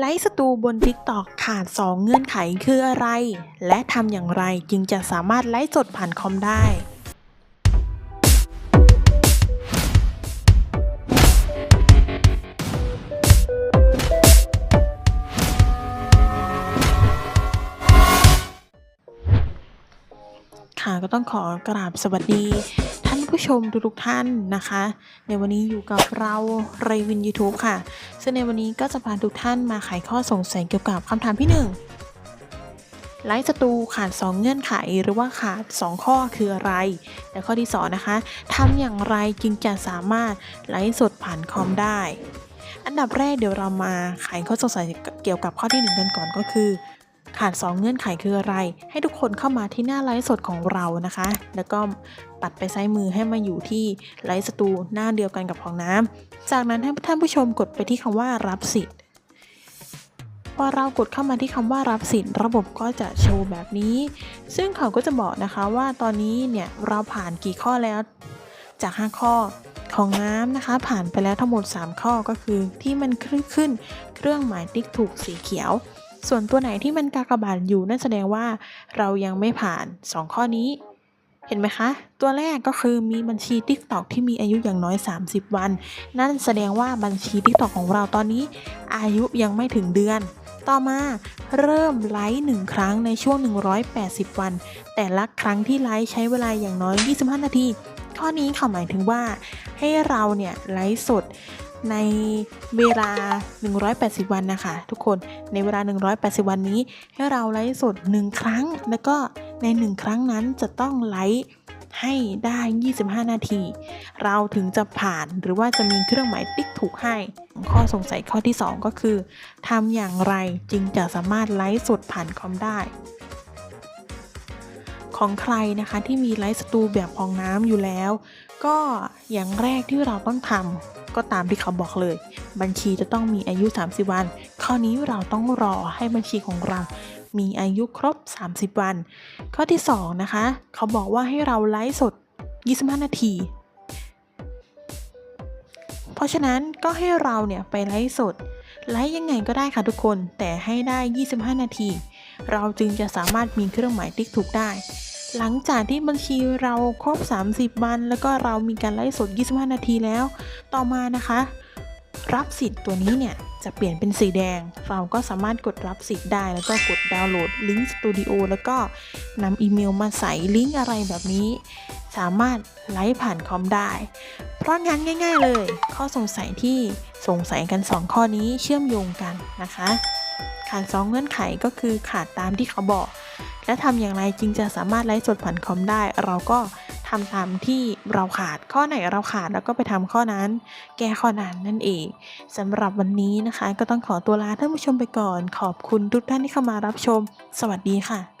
ไลฟ์สตูบน TikTok ขาด 2 เงื่อนไขคืออะไร และทำอย่างไรจึงจะสามารถไลฟ์สดผ่านคอมได้ ค่ะก็ต้องขอกราบสวัสดี ผู้ชมทุกๆท่านนะคะ ในวันนี้อยู่กับเราเรวิน YouTube ค่ะ ซึ่งในวันนี้ก็จะพาทุกท่านมาไขข้อสงสัยเกี่ยวกับคำถามที่1ไลฟ์สตูขาด 2 เงื่อนไขหรือว่าขาด 2 ข้อคืออะไร และข้อที่ 2 นะคะทำอย่างไรจึงจะสามารถไลฟ์สดผ่านคอมได้ อันดับแรกเดี๋ยวเรามาไขข้อสงสัยเกี่ยวกับข้อที่ 1 กันก่อนก็คือ ขาด 2 เงื่อนไขคืออะไร ให้ทุกคนเข้ามาที่หน้าไลฟ์สดของเรานะคะ แล้วก็ปัดไปซ้ายมือให้มาอยู่ที่ไลฟ์สตูหน้าเดียวกันกับของน้ำจากนั้นให้ท่านผู้ชมกดไปที่คำว่ารับสิทธิ์ พอเรากดเข้ามาที่คำว่ารับสิทธิ์ ระบบก็จะโชว์แบบนี้ ซึ่งเขาก็จะบอกนะคะว่าตอนนี้เนี่ยเราผ่านกี่ข้อแล้ว จาก 5 ข้อของน้ำนะคะ ผ่านไปแล้วทั้งหมด 3 ข้อก็คือที่มันขึ้นขึ้น เครื่องหมายติ๊กถูกสีเขียว ส่วนตัวไหนที่มันกากบาทอยู่นั่นแสดงว่าเรายังไม่ผ่าน 2 ข้อนี้ เห็นไหมคะ ตัวแรกก็คือมีบัญชี TikTok ที่มีอายุอย่างน้อย 30 วัน นั่นแสดงว่าบัญชี TikTok ของเราตอนนี้ อายุยังไม่ถึงเดือน ต่อมาเริ่มไลฟ์หนึ่งครั้งในช่วง 180 วัน แต่ละครั้งที่ไลฟ์ใช้เวลาอย่างน้อย 25 นาที ข้อนี้เขาหมายถึงว่าให้เราเนี่ยไลฟ์สด ในเวลา 180 วันนะคะ ทุกคนในเวลา 180 วันนี้ ให้เราไลฟ์สด 1 ครั้ง แล้วก็ใน 1 ครั้งนั้นจะต้องไลฟ์ให้ได้ 25 นาที เราถึงจะผ่านหรือว่าจะมีเครื่องหมายติ๊กถูกให้ ข้อสงสัยข้อที่ 2 ก็คือทำอย่างไรจึงจะสามารถไลฟ์สดผ่านคอมได้ ของใครนะคะที่มีไลฟ์สตูแบบของน้ำอยู่แล้ว ก็อย่างแรกที่เราต้องทำ ก็ตามที่เขาบอกเลย บัญชีจะต้องมีอายุ 30 วัน ข้อนี้เราต้องรอให้บัญชีของเรา มีอายุครบ 30 วัน ข้อที่ 2 นะคะ เขาบอกว่าให้เราไลฟ์สด 25 นาที เพราะฉะนั้นก็ให้เราเนี่ยไปไลฟ์สดไลฟ์ยังไงก็ได้ค่ะทุกคนแต่ให้ได้ 25 นาที เราจึงจะสามารถมีเครื่องหมายติ๊กถูกได้ หลังจากที่บัญชีเราครบ 30 วัน แล้วก็เรามีการไลฟ์สด 25 นาทีแล้ว ต่อมานะคะ รับสิทธิ์ตัวนี้เนี่ยจะเปลี่ยนเป็นสีแดง เราก็สามารถกดรับสิทธิ์ได้ แล้วก็กดดาวน์โหลดลิงก์สตูดิโอแล้วก็นำอีเมลมาใส่ลิงก์อะไรแบบนี้ สามารถไลฟ์ผ่านคอมได้ เพราะงั้นง่าย ๆ เลย ข้อสงสัยที่สงสัยกัน 2 ข้อนี้เชื่อมโยงกันนะคะ ขาด2เงื่อนไขก็คือขาดตามที่เขาบอก และทำอย่างไรจึงจะสามารถไลฟ์สดผ่านคอมได้ เราก็ทำตามที่เราขาดข้อไหนเราขาดแล้วก็ไปทำข้อนั้น แก้ข้อนั้นนั่นเองสำหรับวันนี้นะคะ ก็ต้องขอตัวลาท่านผู้ชมไปก่อน ขอบคุณทุกท่านที่เข้ามารับชม สวัสดีค่ะ